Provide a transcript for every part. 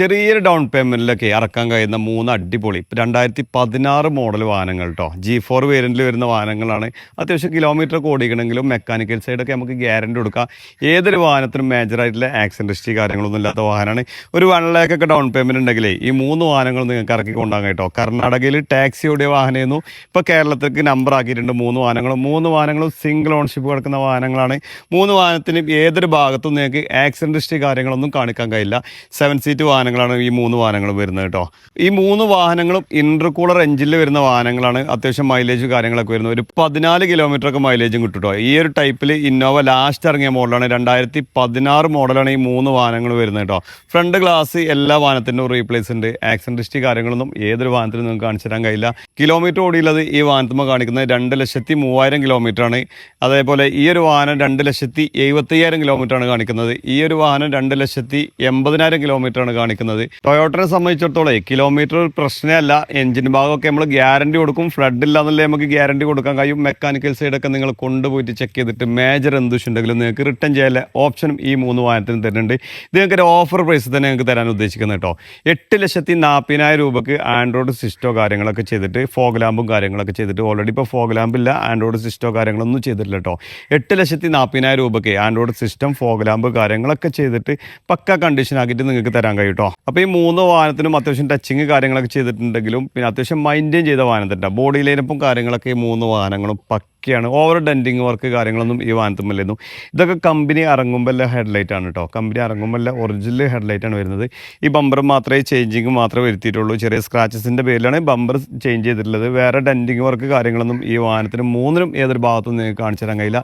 ചെറിയൊരു ഡൗൺ പേയ്മെന്റിലൊക്കെ ഇറക്കാൻ കഴിയുന്ന മൂന്ന് അടിപൊളി. രണ്ടായിരത്തി പതിനാറ് മോഡൽ വാഹനങ്ങൾ കേട്ടോ ജി ഫോർ വേരിയന്റിൽ വരുന്ന വാഹനങ്ങളാണ്. അത്യാവശ്യം കിലോമീറ്റർ ഓടിക്കണമെങ്കിലും മെക്കാനിക്കൽ സൈഡൊക്കെ നമുക്ക് ഗ്യാരണ്ടി കൊടുക്കാം. ഏതൊരു വാഹനത്തിനും മേജറായിട്ടുള്ള ആക്സിഡന്റ് ഹിസ്റ്ററി കാര്യങ്ങളൊന്നും ഇല്ലാത്ത വാഹനമാണ്. ഒരു വൺ ലാക്ക് ഒക്കെ ഡൗൺ പേയ്മെന്റ് ഉണ്ടെങ്കിൽ ഈ മൂന്ന് വാഹനങ്ങൾ നിങ്ങൾക്ക് ഇറക്കി കൊണ്ടാകാം കേട്ടോ കർണാടകയിൽ ടാക്സി ഓടിയ വാഹനമായിരുന്നു. ഇപ്പോൾ കേരളത്തിലേക്ക് നമ്പർ ആക്കിയിട്ടുണ്ട് മൂന്ന് വാഹനങ്ങളും മൂന്ന് വാഹനങ്ങളും സിംഗിൾ ഓൺഷിപ്പ് കിടക്കുന്ന വാഹനങ്ങളാണ്. മൂന്ന് വാഹനത്തിനും ഏതൊരു ഭാഗത്തും നിങ്ങൾക്ക് ആക്സിഡന്റ് ഹിസ്റ്ററി കാര്യങ്ങളൊന്നും കാണിക്കാൻ കഴിയില്ല. സെവൻ സീറ്റ് വാഹനങ്ങളാണ് ഈ മൂന്ന് വാഹനങ്ങളും വരുന്നത് കേട്ടോ. ഈ മൂന്ന് വാഹനങ്ങളും ഇന്റർകൂളർ എഞ്ചിനിൽ വരുന്ന വാഹനങ്ങളാണ് അത്യാവശ്യം മൈലേജ് കാര്യങ്ങളൊക്കെ വരുന്നത്. ഒരു പതിനാല് കിലോമീറ്റർ ഒക്കെ മൈലേജും കിട്ടും കേട്ടോ. ഈ ഒരു ടൈപ്പിൽ ഇന്നോവ ലാസ്റ്റ് ഇറങ്ങിയ മോഡലാണ് രണ്ടായിരത്തി പതിനാറ് മോഡലാണ് ഈ മൂന്ന് വാഹനങ്ങൾ വരുന്നത് കേട്ടോ. ഫ്രണ്ട് ഗ്ലാസ് എല്ലാ വാഹനത്തിന്റെ റീപ്ലേസ് ഉണ്ട്. ആക്സിഡന്റ് ഹിസ്റ്ററി കാര്യങ്ങളൊന്നും ഏതൊരു വാഹനത്തിനും നിങ്ങൾക്ക് കാണിച്ചു തരാൻ കഴിയില്ല. കിലോമീറ്റർ ഓടിയുള്ളത് ഈ വാഹനത്തുമ്പോൾ കാണിക്കുന്നത് രണ്ട് ലക്ഷത്തി മൂവായിരം കിലോമീറ്റർ ആണ്. അതേപോലെ ഈ ഒരു വാഹനം രണ്ട് ലക്ഷത്തി എഴുപത്തയ്യായിരം കിലോമീറ്റർ ആണ് കാണിക്കുന്നത്. ഈ ഒരു വാഹനം രണ്ട് ലക്ഷത്തി എൺപതിനായിരം കിലോമീറ്റർ ആണ് കാണിക്കുന്നത്. ടൊയോട്ടനെ സംബന്ധിച്ചിടത്തോളം കിലോമീറ്റർ ഒരു പ്രശ്നമല്ല. എഞ്ചിൻ ഭാഗമൊക്കെ നമ്മൾ ഗ്യാരണ്ടി കൊടുക്കും. ഫ്ലഡ് ഇല്ലാന്നല്ലേ നമുക്ക് ഗ്യാരണ്ടി കൊടുക്കാൻ കഴിയും. മെക്കാനിക്കൽ സൈഡൊക്കെ നിങ്ങൾ കൊണ്ടുപോയിട്ട് ചെക്ക് ചെയ്തിട്ട് മേജർ എന്തുണ്ടെങ്കിലും നിങ്ങൾക്ക് റിട്ടേൺ ചെയ്യാൻ ഓപ്ഷനും ഈ മൂന്ന് വാഹനത്തിന് തരുന്നുണ്ട്. ഇത് നിങ്ങൾക്ക് ഒരു ഓഫർ പ്രൈസ് തന്നെ നിങ്ങൾക്ക് തരാൻ ഉദ്ദേശിക്കുന്നത് കേട്ടോ. എട്ട് ലക്ഷത്തി നാൽപ്പതിനായിരം രൂപക്ക് ആൻഡ്രോയിഡ് സിസ്റ്റോ കാര്യങ്ങളൊക്കെ ചെയ്തിട്ട് ഫോഗ് ലാമ്പും കാര്യങ്ങളൊക്കെ ചെയ്തിട്ട് ഓൾറെഡി ഇപ്പോൾ ഫോഗ് ലാമ്പില്ല ആൻഡ്രോയിഡ് സിസ്റ്റോ കാര്യങ്ങളൊന്നും ചെയ്തിട്ടില്ല കേട്ടോ. എട്ട് ലക്ഷത്തി നാൽപ്പതിനായിരം രൂപയ്ക്ക് ആൻഡ്രോയിഡ് സിസ്റ്റം ഫോഗ് ലാമ്പ് കാര്യങ്ങളൊക്കെ ചെയ്തിട്ട് പക്ക കണ്ടീഷൻ ആക്കിയിട്ട് നിങ്ങൾക്ക് തരാൻ കഴിയും കേട്ടോ. അപ്പോൾ ഈ മൂന്ന് വാഹനത്തിനും അത്യാവശ്യം ടച്ചിങ് കാര്യങ്ങളൊക്കെ ചെയ്തിട്ടുണ്ടെങ്കിലും പിന്നെ അത്യാവശ്യം മൈന്റെയിൻ ചെയ്ത വാഹനത്തിന്റെ ബോഡി ലൈനപ്പും കാര്യങ്ങളൊക്കെ ഈ മൂന്ന് വാഹനങ്ങളും പക്കയാണ്. ഓവർ ഡെന്റിങ് വർക്ക് കാര്യങ്ങളൊന്നും ഈ വാഹനത്തുമ്മില്ലായിരുന്നു ഇതൊക്കെ കമ്പനി ഇറങ്ങുമ്പോൾ ഹെഡ്ലൈറ്റ് ആണ് കേട്ടോ കമ്പനി ഇറങ്ങുമ്പോൾ ഒറിജിനൽ ഹെഡ്ലൈറ്റ് ആണ് വരുന്നത്. ഈ ബമ്പർ മാത്രമേ ചേഞ്ചിങ് മാത്രമേ വരുത്തിയിട്ടുള്ളൂ. ചെറിയ സ്ക്രാച്ചസിന്റെ പേരിലാണ് ബമ്പർ ചേഞ്ച് ചെയ്തിട്ടുള്ളത്. വേറെ ഡെന്റിങ് വർക്ക് കാര്യങ്ങളൊന്നും ഈ വാഹനത്തിന് മൂന്നിനും ഏതൊരു ഭാഗത്തും നിങ്ങൾക്ക് കാണിച്ചു തരാൻ കഴിയില്ല.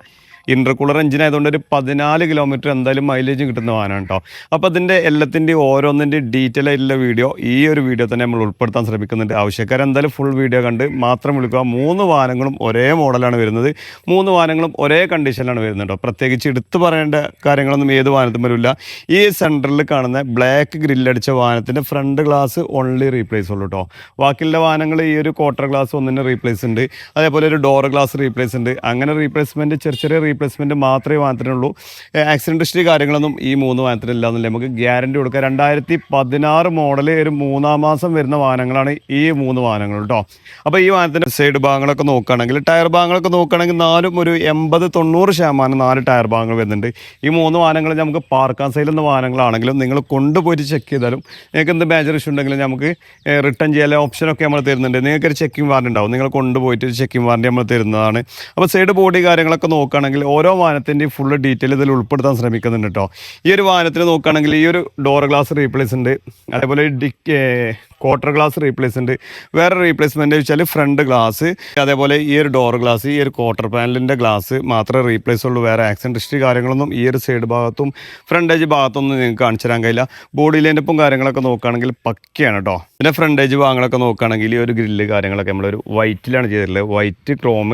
ഇന്റർകൂളർ എഞ്ചിൻ ആയതുകൊണ്ട് ഒരു പതിനാല് കിലോമീറ്റർ എന്തായാലും മൈലേജ് കിട്ടുന്ന വാഹനമാണ് കേട്ടോ. അപ്പോൾ അതിന്റെ എല്ലാത്തിന്റെയും ഓരോന്നിന്റെ ഡീറ്റെയിൽ ആയിട്ടുള്ള വീഡിയോ ഈ ഒരു വീഡിയോ തന്നെ നമ്മൾ ഉൾപ്പെടുത്താൻ ശ്രമിക്കുന്നുണ്ട്. ആവശ്യക്കാർ എന്തായാലും ഫുൾ വീഡിയോ കണ്ട് മാത്രം വിളിക്കുക. മൂന്ന് വാഹനങ്ങളും ഒരേ മോഡലാണ് വരുന്നത്. മൂന്ന് വാഹനങ്ങളും ഒരേ കണ്ടീഷനിലാണ് വരുന്നത് കേട്ടോ. പ്രത്യേകിച്ച് എടുത്തു പറയേണ്ട കാര്യങ്ങളൊന്നും ഏത് വാഹനത്തും വരില്ല. ഈ സെന്ററിൽ കാണുന്ന ബ്ലാക്ക് ഗ്രില്ലടിച്ച വാഹനത്തിന്റെ ഫ്രണ്ട് ഗ്ലാസ് ഓൺലി റീപ്ലേസ് ഉള്ളൂ കേട്ടോ. ബാക്കിയുള്ള വാഹനങ്ങൾ ഈ ഒരു ക്വാർട്ടർ ഗ്ലാസ് ഒന്നിന് റീപ്ലേസ് ഉണ്ട്. അതേപോലെ ഒരു ഡോർ ഗ്ലാസ് റീപ്ലേസ് ഉണ്ട്. അങ്ങനെ റീപ്ലേസ്മെന്റ് ചെറിയ ചെറിയ റീപ്ലേസ്മെന്റ് മാത്രമേ വാഹനത്തിനുള്ളൂ ആക്സിഡന്റ് ഹിസ്റ്ററി കാര്യങ്ങളൊന്നും ഈ മൂന്ന് വാഹനത്തിനില്ല എന്നല്ലേ. നമുക്ക് ഗ്യാരണ്ടി കൊടുക്കുക രണ്ടായിരത്തി പതിനാറ് മോഡൽ ഒരു മൂന്നാം മാസം വരുന്ന വാഹനങ്ങളാണ് ഈ മൂന്ന് വാഹനങ്ങൾ കേട്ടോ അപ്പോൾ ഈ വാഹനത്തിന്റെ സൈഡ് ഭാഗങ്ങളൊക്കെ നോക്കുകയാണെങ്കിൽ ടയർ ഭാഗങ്ങളൊക്കെ നോക്കുകയാണെങ്കിൽ നാലും ഒരു എൺപത് തൊണ്ണൂറ് ശതമാനം നാല് ടയർ ഭാഗങ്ങൾ വരുന്നുണ്ട്. ഈ മൂന്ന് വാഹനങ്ങൾ നമുക്ക് പാർക്കാൻ സൈഡിൽ വാഹനങ്ങളാണെങ്കിലും നിങ്ങൾ കൊണ്ടുപോയിട്ട് ചെക്ക് ചെയ്താലും നിങ്ങൾക്ക് എന്ത് മേജർ ഇഷ്യൂ ഉണ്ടെങ്കിലും നമുക്ക് റിട്ടേൺ ചെയ്യാൻ ഓപ്ഷനൊക്കെ നമ്മൾ തരുന്നുണ്ട്. നിങ്ങൾക്ക് ഒരു ചെക്കിംഗ് വാറണ്ടി ഉണ്ടാവും. നിങ്ങൾ കൊണ്ടുപോയിട്ട് ചെക്കിംഗ് വാറണ്ടി നമ്മൾ തരുന്നതാണ്. അപ്പോൾ സൈഡ് ബോഡി കാര്യങ്ങളൊക്കെ നോക്കുകയാണെങ്കിൽ ഓരോ വാഹനത്തിന്റെയും ഫുൾ ഡീറ്റെയിൽ ഇതിൽ ഉൾപ്പെടുത്താൻ ശ്രമിക്കുന്നുണ്ട് കേട്ടോ ഈ ഒരു വാഹനത്തിന് നോക്കുകയാണെങ്കിൽ ഈ ഒരു ഡോർ ഗ്ലാസ് റീപ്ലേസ് ഉണ്ട്. അതേപോലെ ഡിക്ക് ക്വാർട്ടർ ഗ്ലാസ് റീപ്ലേസ് ഉണ്ട്. വേറെ റീപ്ലേസ്മെന്റ് വെച്ചാൽ ഫ്രണ്ട് ഗ്ലാസ് അതേപോലെ ഈ ഒരു ഡോർ ഗ്ലാസ് ഈ ഒരു ക്വാർട്ടർ പാനലിന്റെ ഗ്ലാസ് മാത്രമേ റീപ്ലേസ് ഉള്ളൂ. വേറെ ആക്സിഡന്റ് ഹിസ്റ്ററി കാര്യങ്ങളൊന്നും ഈ ഒരു സൈഡ് ഭാഗത്തും ഫ്രണ്ട് ഏജ് ഭാഗത്തൊന്നും നിങ്ങൾക്ക് കാണിച്ചു തരാൻ കഴിയില്ല. ബോഡി ലൈനപ്പും കാര്യങ്ങളൊക്കെ നോക്കുകയാണെങ്കിൽ പക്കയാണ് കേട്ടോ പിന്നെ ഫ്രണ്ട് ഫ്രണ്ടേജ് ഭാഗങ്ങളൊക്കെ നോക്കുകയാണെങ്കിൽ ഈ ഒരു ഗ്രില്ല് കാര്യങ്ങളൊക്കെ നമ്മളൊരു വൈറ്റിലാണ് ചെയ്തിട്ടുള്ളത്. വൈറ്റ് ക്രോം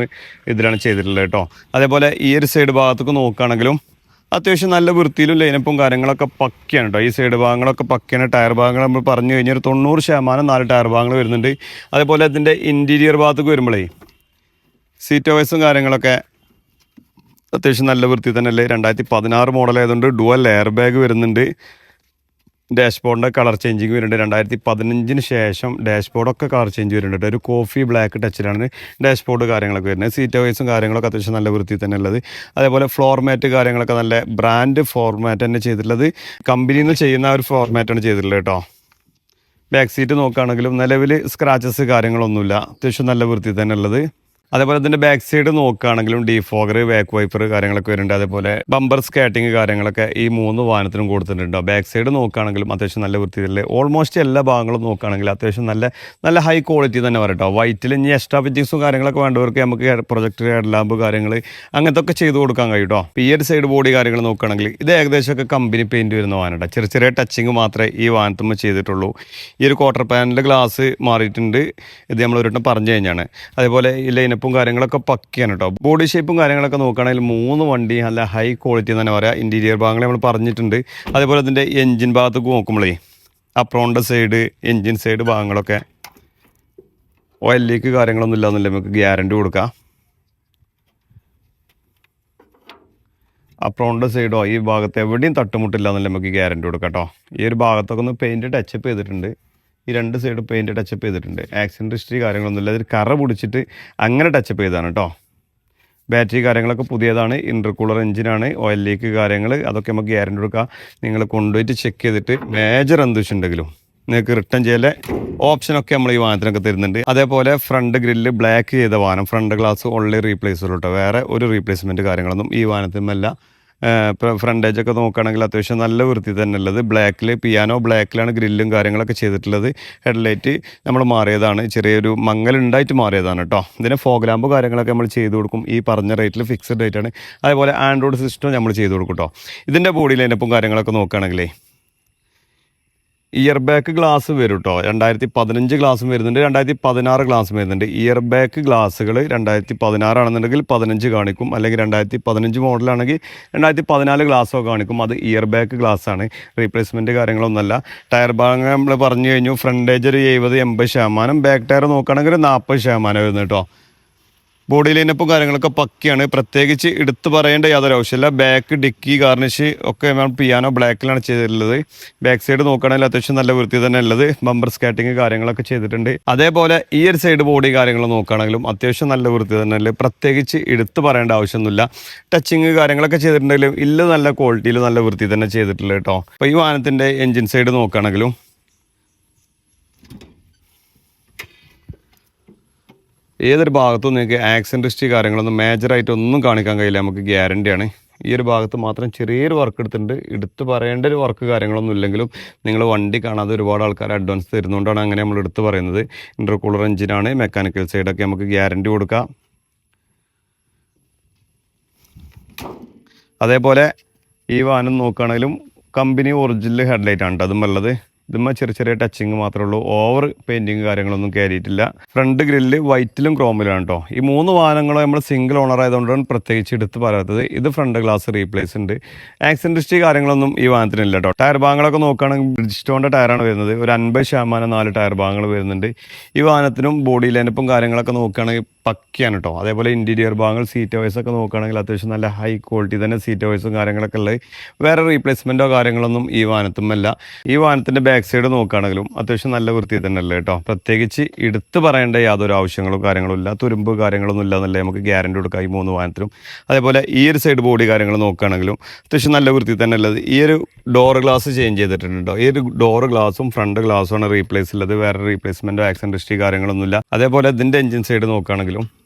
ഇതിലാണ് ചെയ്തിട്ടുള്ളത് കേട്ടോ അതേപോലെ ഈ ഒരു സൈഡ് ഭാഗത്തൊക്കെ നോക്കുകയാണെങ്കിലും അത്യാവശ്യം നല്ല വൃത്തിയിലും ലൈനപ്പും കാര്യങ്ങളൊക്കെ പക്കയാണ് കേട്ടോ ഈ സൈഡ് ഭാഗങ്ങളൊക്കെ പക്കയാണ്. ടയർ ഭാഗങ്ങൾ നമ്മൾ പറഞ്ഞു കഴിഞ്ഞാൽ ഒരു തൊണ്ണൂറ് ശതമാനം നാല് ടയർ ഭാഗങ്ങൾ വരുന്നുണ്ട്. അതേപോലെ അതിന്റെ ഇന്റീരിയർ ഭാഗത്തേക്ക് വരുമ്പോഴേ സീറ്റ് ഓവേഴ്സും കാര്യങ്ങളൊക്കെ അത്യാവശ്യം നല്ല വൃത്തി തന്നെയല്ലേ? രണ്ടായിരത്തി പതിനാറ് മോഡൽ ആയതുകൊണ്ട് ഡുവൽ എയർ ബാഗ് വരുന്നുണ്ട്. ഡാഷ്ബോർഡിന്റെ കളർ ചേഞ്ചിങ് വരുന്നുണ്ട്. രണ്ടായിരത്തി പതിനഞ്ചിന് ശേഷം ഡാഷ്ബോർഡൊക്കെ കളർ ചേഞ്ച് വരുന്നുണ്ട്. ഒരു കോഫി ബ്ലാക്ക് ടച്ചിലാണ് ഡാഷ്ബോർഡ് കാര്യങ്ങളൊക്കെ വരുന്നത്. സീറ്റ് വൈസും കാര്യങ്ങളൊക്കെ അത്യാവശ്യം നല്ല വൃത്തി തന്നെ ഉള്ളത്. അതേപോലെ ഫ്ലോർ മാറ്റ് കാര്യങ്ങളൊക്കെ നല്ല ബ്രാൻഡ് ഫോർമാറ്റ് തന്നെ ചെയ്തിട്ടുള്ളത്. കമ്പനിയിൽ നിന്ന് ചെയ്യുന്ന ഒരു ഫോർമാറ്റാണ് ചെയ്തിട്ടുള്ളത് കേട്ടോ. ബാക്ക് സീറ്റ് നോക്കുകയാണെങ്കിലും നിലവിൽ സ്ക്രാച്ചസ് കാര്യങ്ങളൊന്നുമില്ല. അത്യാവശ്യം നല്ല വൃത്തി തന്നെ ഉള്ളത്. അതേപോലെ ഇതിന്റെ ബാക്ക് സൈഡ് നോക്കുകയാണെങ്കിലും ഡീഫോഗർ ബാക്ക് വൈപ്പർ കാര്യങ്ങളൊക്കെ വരുന്നുണ്ട്. അതേപോലെ ബമ്പർ സ്കാറ്റിങ് കാര്യങ്ങളൊക്കെ ഈ മൂന്ന് വാഹനത്തിനും കൊടുത്തിട്ടുണ്ട്. ബാക്ക് സൈഡ് നോക്കുകയാണെങ്കിലും അത്യാവശ്യം നല്ല വൃത്തിയില്ല ഓൾമോസ്റ്റ് എല്ലാ ഭാഗങ്ങളും നോക്കുകയാണെങ്കിൽ അത്യാവശ്യം നല്ല നല്ല ഹൈ ക്വാളിറ്റി തന്നെ വരട്ടോ വൈറ്റിൽ ഇനി എക്സ്ട്രാ ഫിറ്റിങ്സും കാര്യങ്ങളൊക്കെ വേണ്ടവർക്ക് നമുക്ക് പ്രൊജക്ടർ ഹെഡ് ലാമ്പ് കാര്യങ്ങൾ അങ്ങനത്തെ ഒക്കെ ചെയ്ത് കൊടുക്കാൻ കഴിയും കേട്ടോ ഈ ഒരു സൈഡ് ബോഡി കാര്യങ്ങൾ നോക്കുകയാണെങ്കിൽ ഇത് ഏകദേശമൊക്കെ കമ്പനി പെയിന്റ് വരുന്ന വാഹനം ചെറിയ ചെറിയ ടച്ചിങ് മാത്രമേ ഈ വാഹനത്തുമ്പോൾ ചെയ്തിട്ടുള്ളൂ. ഈ ഒരു ക്വാർട്ടർ പാനലിന്റെ ഗ്ലാസ് മാറിയിട്ടുണ്ട്. ഇത് നമ്മൾ ഒരിടം പറഞ്ഞു കഴിഞ്ഞാണ്. അതേപോലെ ഈ ലൈനപ്പും കാര്യങ്ങളൊക്കെ പക്കയാണ് കേട്ടോ ബോഡി ഷേപ്പും കാര്യങ്ങളൊക്കെ നോക്കുകയാണെങ്കിൽ മൂന്ന് വണ്ടി നല്ല ഹൈ ക്വാളിറ്റി എന്ന് തന്നെ പറയാം. ഇന്റീരിയർ ഭാഗങ്ങൾ നമ്മൾ പറഞ്ഞിട്ടുണ്ട്. അതേപോലെ അതിന്റെ എൻജിൻ ഭാഗത്തേക്ക് നോക്കുമ്പോഴേ അപ്രോണിന്റെ സൈഡ് എൻജിൻ സൈഡ് ഭാഗങ്ങളൊക്കെ ഒയലിലേക്ക് കാര്യങ്ങളൊന്നും ഇല്ലാന്നില്ല നമുക്ക് ഗ്യാരണ്ടി കൊടുക്കാം. അപ്രോണിന്റെ സൈഡോ ഈ ഭാഗത്ത് എവിടെയും തട്ടുമുട്ടില്ല എന്നല്ല നമുക്ക് ഗ്യാരണ്ടി കൊടുക്കാം കേട്ടോ ഈ ഒരു ഭാഗത്തൊക്കെ ഒന്ന് പെയിന്റ് ടച്ചപ്പ് ചെയ്തിട്ടുണ്ട്. ഈ രണ്ട് സൈഡ് പെയിന്റ് ടച്ചപ്പ് ചെയ്തിട്ടുണ്ട്. ആക്സിഡന്റ് ഹിസ്റ്ററി കാര്യങ്ങളൊന്നുമില്ല. അതിൽ കറ പിടിച്ചിട്ട് അങ്ങനെ ടച്ചപ്പ് ചെയ്താണ് കേട്ടോ ബാറ്ററി കാര്യങ്ങളൊക്കെ പുതിയതാണ്. ഇന്റർകൂളർ എഞ്ചിനാണ് ഓയിൽ ലീക്ക് കാര്യങ്ങൾ അതൊക്കെ നമുക്ക് ഗ്യാരണ്ടി കൊടുക്കാം. നിങ്ങൾ കൊണ്ടുപോയിട്ട് ചെക്ക് ചെയ്തിട്ട് മേജർ എന്തുവെച്ചിട്ടുണ്ടെങ്കിലും നിങ്ങൾക്ക് റിട്ടേൺ ചെയ്യലെ ഓപ്ഷനൊക്കെ നമ്മൾ ഈ വാഹനത്തിനൊക്കെ തരുന്നുണ്ട്. അതേപോലെ ഫ്രണ്ട് ഗ്രില്ല് ബ്ലാക്ക് ചെയ്ത വാഹനം ഫ്രണ്ട് ഗ്ലാസ് ഓൺലി റീപ്ലേസ് കേട്ടോ വേറെ ഒരു റീപ്ലേസ്മെന്റ് കാര്യങ്ങളൊന്നും ഈ വാഹനത്തിന്മല്ല ഫ്രണ്ടേജ് ഒക്കെ നോക്കുകയാണെങ്കിൽ അത്യാവശ്യം നല്ല വൃത്തി തന്നെ ഉള്ളത് ബ്ലാക്കിൽ പിയാനോ ബ്ലാക്കിലാണ് ഗ്രില്ലും കാര്യങ്ങളൊക്കെ ചെയ്തിട്ടുള്ളത്. ഹെഡ്ലൈറ്റ് നമ്മൾ മാറിയതാണ്. ചെറിയൊരു മങ്ങൽ ഉണ്ടായിട്ട് മാറിയതാണ് കേട്ടോ. ഇതിന് ഫോഗ്ലാമ്പ് കാര്യങ്ങളൊക്കെ നമ്മൾ ചെയ്ത് കൊടുക്കും. ഈ പറഞ്ഞ റേറ്റിൽ ഫിക്സഡ് റേറ്റ് ആണ് അതേപോലെ ആൻഡ്രോയിഡ് സിസ്റ്റം നമ്മൾ ചെയ്ത് കൊടുക്കും കേട്ടോ. ഇതിന്റെ ബോഡി ലൈനപ്പും കാര്യങ്ങളൊക്കെ നോക്കുകയാണെങ്കിലേ ഇയർ ബാക്ക് ഗ്ലാസ് വരും കേട്ടോ രണ്ടായിരത്തി പതിനഞ്ച് ഗ്ലാസും വരുന്നുണ്ട് രണ്ടായിരത്തി പതിനാറ് ഗ്ലാസും വരുന്നുണ്ട്. ഇയർ ബാക്ക് ഗ്ലാസ്സുകൾ രണ്ടായിരത്തി പതിനാറാണെന്നുണ്ടെങ്കിൽ പതിനഞ്ച് കാണിക്കും. അല്ലെങ്കിൽ രണ്ടായിരത്തി പതിനഞ്ച് മോഡലാണെങ്കിൽ രണ്ടായിരത്തി പതിനാല് ഗ്ലാസ്സോ കാണിക്കും. അത് ഇയർ ബാക്ക് ഗ്ലാസ് ആണ് റീപ്ലേസ്മെന്റ് കാര്യങ്ങളൊന്നുമല്ല. ടയർ ഭാഗം നമ്മൾ പറഞ്ഞു കഴിഞ്ഞു. ഫ്രണ്ടേജ് ഒരു എഴുപത് എൺപത് ശതമാനം. ബാക്ക് ടയർ നോക്കുകയാണെങ്കിൽ നാൽപ്പത് ശതമാനം വരുന്നു കേട്ടോ ബോഡി ലൈനപ്പും കാര്യങ്ങളൊക്കെ പക്കയാണ്. പ്രത്യേകിച്ച് എടുത്തു പറയേണ്ട യാതൊരു ആവശ്യമില്ല. ബാക്ക് ഡിക്കി ഗാർണിഷ് ഒക്കെ പിയാനോ ബ്ലാക്കിലാണ് ചെയ്തിട്ടുള്ളത്. ബാക്ക് സൈഡ് നോക്കുകയാണെങ്കിൽ അത്യാവശ്യം നല്ല വൃത്തി തന്നെ ഉള്ളത്. ബമ്പർ സ്കാറ്റിങ് കാര്യങ്ങളൊക്കെ ചെയ്തിട്ടുണ്ട്. അതേപോലെ ഈ ഒരു സൈഡ് ബോഡി കാര്യങ്ങൾ നോക്കുകയാണെങ്കിലും അത്യാവശ്യം നല്ല വൃത്തി തന്നെ ഉള്ളത്. പ്രത്യേകിച്ച് എടുത്തു പറയേണ്ട ആവശ്യമൊന്നുമില്ല. ടച്ചിങ് കാര്യങ്ങളൊക്കെ ചെയ്തിട്ടുണ്ടെങ്കിലും ഇല്ല നല്ല ക്വാളിറ്റിയിൽ നല്ല വൃത്തി തന്നെ ചെയ്തിട്ടുള്ളത് കേട്ടോ. അപ്പോൾ ഈ വാഹനത്തിന്റെ എഞ്ചിൻ സൈഡ് നോക്കുകയാണെങ്കിലും ഏതൊരു ഭാഗത്തും നിങ്ങൾക്ക് ആക്സിഡന്റ് കാര്യങ്ങളൊന്നും മേജറായിട്ട് ഒന്നും കാണിക്കാൻ കഴിയില്ല. നമുക്ക് ഗ്യാരണ്ടിയാണ് ഈ ഒരു ഭാഗത്ത് മാത്രം ചെറിയൊരു വർക്ക് എടുത്തിട്ടുണ്ട്. എടുത്ത് പറയേണ്ട ഒരു വർക്ക് കാര്യങ്ങളൊന്നും ഇല്ലെങ്കിലും നിങ്ങൾ വണ്ടി കാണാതെ ഒരുപാട് ആൾക്കാർ അഡ്വാൻസ് തരുന്നതുകൊണ്ടാണ് അങ്ങനെ നമ്മൾ എടുത്ത് പറയുന്നത്. ഇന്റർകൂളർ എഞ്ചിനാണ് മെക്കാനിക്കൽ സൈഡൊക്കെ നമുക്ക് ഗ്യാരണ്ടി കൊടുക്കാം. അതേപോലെ ഈ വാനം നോക്കുകയാണെങ്കിലും കമ്പനി ഒറിജിനൽ ഹെഡ്ലൈറ്റ് ആണ് അതും ഉള്ളത് ഇതുമ്മ ചെറിയ ചെറിയ ടച്ചിങ് മാത്രമേ ഉള്ളൂ. ഓവർ പെയിന്റിങ് കാര്യങ്ങളൊന്നും കയറിയിട്ടില്ല ഫ്രണ്ട് ഗ്രില്ല് വൈറ്റിലും ക്രോമിലാണ് കേട്ടോ ഈ മൂന്ന് വാഹനങ്ങളും നമ്മൾ സിംഗിൾ ഓണർ ആയതുകൊണ്ടാണ് പ്രത്യേകിച്ച് എടുത്ത് പറയാത്തത്. ഇത് ഫ്രണ്ട് ഗ്ലാസ് റീപ്ലേസ് ഉണ്ട്. ആക്സിഡന്റ് കാര്യങ്ങളൊന്നും ഈ വാഹനത്തിനില്ല കേട്ടോ ടയർ ഭാഗങ്ങളൊക്കെ നോക്കുകയാണെങ്കിൽ ബ്രിഡ്ജ്സ്റ്റോണിന്റെ ടയറാണ് വരുന്നത്. ഒരു അൻപത് ശതമാനം നാല് ടയർ ഭാഗങ്ങൾ വരുന്നുണ്ട്. ഈ വാഹനത്തിനും ബോഡി ലൈനപ്പും കാര്യങ്ങളൊക്കെ നോക്കുകയാണെങ്കിൽ പക്കയാണ് കേട്ടോ അതേപോലെ ഇന്റീരിയർ ഭാഗങ്ങൾ സീറ്റ് വൈസ് ഒക്കെ നോക്കുകയാണെങ്കിൽ അത്യാവശ്യം നല്ല ഹൈ ക്വാളിറ്റി തന്നെ സീറ്റ് വൈസും കാര്യങ്ങളൊക്കെ ഉള്ളത്. വേറെ റീപ്ലേസ്മെന്റോ കാര്യങ്ങളൊന്നും ഈ വാഹനത്തുമല്ല. ഈ വാഹനത്തിന്റെ ബാക്ക് സൈഡ് നോക്കുകയാണെങ്കിലും അത്യാവശ്യം നല്ല വൃത്തി തന്നെ അല്ലേ കേട്ടോ പ്രത്യേകിച്ച് എടുത്ത് പറയേണ്ട യാതൊരു ആവശ്യങ്ങളും കാര്യങ്ങളും ഇല്ല. തുരുമ്പ് കാര്യങ്ങളൊന്നും ഇല്ല എന്നല്ലേ നമുക്ക് ഗ്യാരണ്ടി കൊടുക്കാം ഈ മൂന്ന് വാഹനത്തിലും അതേപോലെ ഈ ഒരു സൈഡ് ബോഡി കാര്യങ്ങൾ നോക്കുകയാണെങ്കിലും അത്യാവശ്യം നല്ല വൃത്തി തന്നെ ഉള്ളത്. ഈ ഒരു ഡോർ ഗ്ലാസ് ചേഞ്ച് ചെയ്തിട്ടുണ്ട് ഈ ഒരു ഡോർ ഗ്ലാസും ഫ്രണ്ട് ഗ്ലാസും ആണ് റീപ്ലേസ് ഉള്ളത്. വേറെ റീപ്ലേസ്മെന്റോ ആക്സിഡന്റ് ഹിസ്റ്ററി കാര്യങ്ങളൊന്നുമില്ല അതേപോലെ ഇതിന്റെ എഞ്ചിൻ സൈഡ് നോക്കുകയാണെങ്കിലും ആക്സിഡന്റ്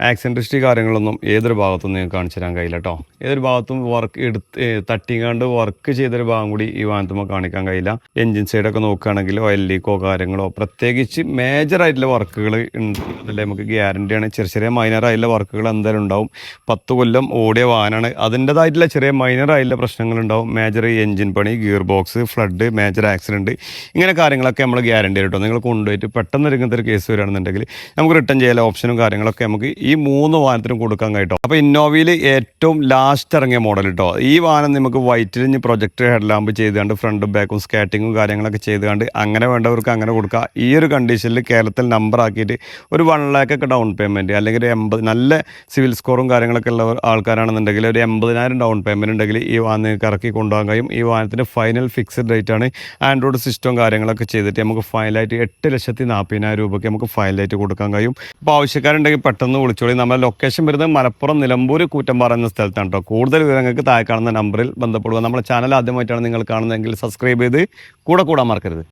ഹിസ്റ്ററി കാര്യങ്ങളൊന്നും ഏതൊരു ഭാഗത്തും നിങ്ങൾക്ക് കാണിച്ചു തരാൻ കഴിയില്ല കേട്ടോ ഏതൊരു ഭാഗത്തും വർക്ക് എടുത്ത് തട്ടിങ്ങാണ്ട് വർക്ക് ചെയ്തൊരു ഭാഗം കൂടി ഈ വാഹനത്തുമ്പോൾ കാണിക്കാൻ കഴിയില്ല. എൻജിൻ സൈഡൊക്കെ നോക്കുകയാണെങ്കിൽ ഓയിൽ ലീക്കോ കാര്യങ്ങളോ പ്രത്യേകിച്ച് മേജർ ആയിട്ടുള്ള വർക്കുകൾ ഉണ്ട്. അതല്ലേ നമുക്ക് ഗ്യാരണ്ടിയാണ് ചെറിയ ചെറിയ മൈനർ ആയിട്ടുള്ള വർക്കുകൾ എന്തായാലും ഉണ്ടാവും. പത്ത് കൊല്ലം ഓടിയ വാഹനമാണ്. അതിന്റെതായിട്ടുള്ള ചെറിയ മൈനർ ആയിട്ടുള്ള പ്രശ്നങ്ങൾ പ്രശ്നങ്ങളുണ്ടാവും മേജർ എൻജിൻ പണി gear box flood major accident ഇങ്ങനെ കാര്യങ്ങളൊക്കെ നമ്മൾ ഗ്യാരണ്ടി കേട്ടോ നിങ്ങൾ കൊണ്ടുപോയിട്ട് പെട്ടെന്ന് ഇങ്ങനത്തെ ഒരു കേസ് വരികയാണെന്നുണ്ടെങ്കിൽ നമുക്ക് റിട്ടേൺ ചെയ്യാൻ ഓപ്ഷനും കാര്യങ്ങളൊക്കെ നമുക്ക് ഈ മൂന്ന് വാഹനത്തിനും കൊടുക്കാൻ കേട്ടോ അപ്പോൾ ഇന്നോവയിൽ ഏറ്റവും ലാസ്റ്റ് ഇറങ്ങിയ മോഡൽ കേട്ടോ ഈ വാഹനം നമുക്ക് വൈറ്റിൽ ഇനി പ്രൊജക്ട് ഹെഡ് ലാമ്പ് ചെയ്തുകൊണ്ട് ഫ്രണ്ടും ബാക്കും സ്കാറ്റിങ്ങും കാര്യങ്ങളൊക്കെ ചെയ്തുകൊണ്ട് അങ്ങനെ വേണ്ടവർക്ക് അങ്ങനെ കൊടുക്കുക ഈ ഒരു കണ്ടീഷനിൽ കേരളത്തിൽ നമ്പർ ആക്കിയിട്ട് ഒരു വൺ ലാക്ക് ഒക്കെ ഡൗൺ പേയ്മെന്റ് അല്ലെങ്കിൽ ഒരു എൺപത് നല്ല സിവിൽ സ്കോറും കാര്യങ്ങളൊക്കെ ഉള്ള ആൾക്കാരാണെന്നുണ്ടെങ്കിൽ ഒരു എൺപതിനായിരം ഡൗൺ പേയ്മെന്റ് ഉണ്ടെങ്കിൽ ഈ വാഹനം നിങ്ങൾക്ക് ഇറക്കി കൊണ്ടുപോകാൻ കഴിയും. ഈ വാഹനത്തിന് ഫൈനൽ ഫിക്സഡ് റേറ്റ് ആണ്. ആൻഡ്രോയിഡ് സിസ്റ്റവും കാര്യങ്ങളൊക്കെ ചെയ്തിട്ട് നമുക്ക് ഫൈനലായിട്ട് എട്ട് ലക്ഷത്തി നാൽപ്പതിനായിരം രൂപയ്ക്ക് നമുക്ക് ഫൈനലായിട്ട് കൊടുക്കാൻ കഴിയും. അപ്പോൾ ആവശ്യക്കാരുണ്ടെങ്കിൽ പെട്ടെന്ന് വിളിച്ചോളി നമ്മുടെ ലൊക്കേഷൻ വരുന്നത് മലപ്പുറം നിലമ്പൂർ കൂറ്റമ്പാറ എന്ന സ്ഥലത്താണ് കേട്ടോ കൂടുതൽ വിവരങ്ങൾക്ക് താഴെ കാണുന്ന നമ്പറിൽ ബന്ധപ്പെടുക. നമ്മുടെ ചാനൽ ആദ്യമായിട്ടാണ് നിങ്ങൾ കാണുന്നതെങ്കിൽ സബ്സ്ക്രൈബ് ചെയ്ത് കൂടെ കൂടാൻ മറക്കരുത്.